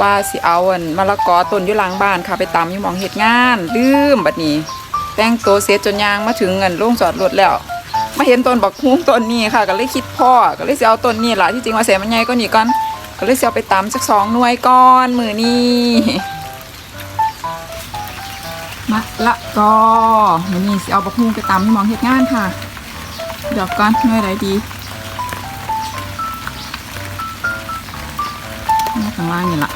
ว่าสิเอาอันมะละกอต้นอยู่หลังบ้านค่ะไปตำอยู่มองเฮ็ดงานลืมบัดนี้ แต่งตัวเสร็จจนยางมาถึงเงินโรงจอดรถแล้ว มาเห็นต้นบักฮุ้งต้นนี้ค่ะ ก็เลยคิดพ่อก็เลยสิเอาต้นนี้ล่ะที่จริงว่าเสียมันใหญ่ก็นี่ก่อนก็เลยสิเอาไปตำสักสองหน่วยก่อนมือนี้มะละกอมือนี้สิเอาบักฮุ้งไปตำที่มองเฮ็ดงานค่ะเดี๋ยวก่อนหน่วยไหนดี ข้างล่างนี่ล่ะ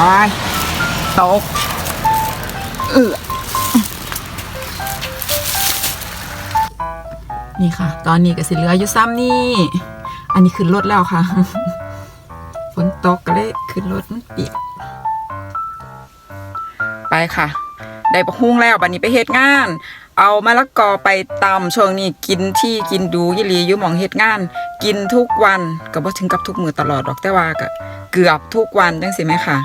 โอ้ยตกเออนี่ค่ะ ตอนนี้ก็สิเหลืออยู่ซ้ำนี่ อันนี้ขึ้นรถแล้วค่ะ ฝนตกก็เลยขึ้นรถมันเปียก ไปค่ะ ได้ประฮุ้งแล้วบัดนี้ไปเฮ็ดงาน เอามะละกอไปตำช่วงนี้กินที่กินดูยี่หลีอยู่หมองเฮ็ดงาน กินทุกวันก็บ่ถึงกับทุกมือตลอดดอกแต่ว่าก็เกือบทุกวันจังสิแม่ค่ะ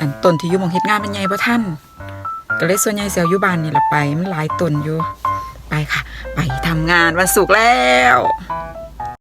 อันต้นที่อยู่มองเฮ็ดงานมันใหญ่บ่ท่านก็เลยส่วนใหญ่เสียวอยู่บ้านนี่ละไปมันหลายต้นอยู่ ไปค่ะ ไปทำงานวันศุกร์แล้ว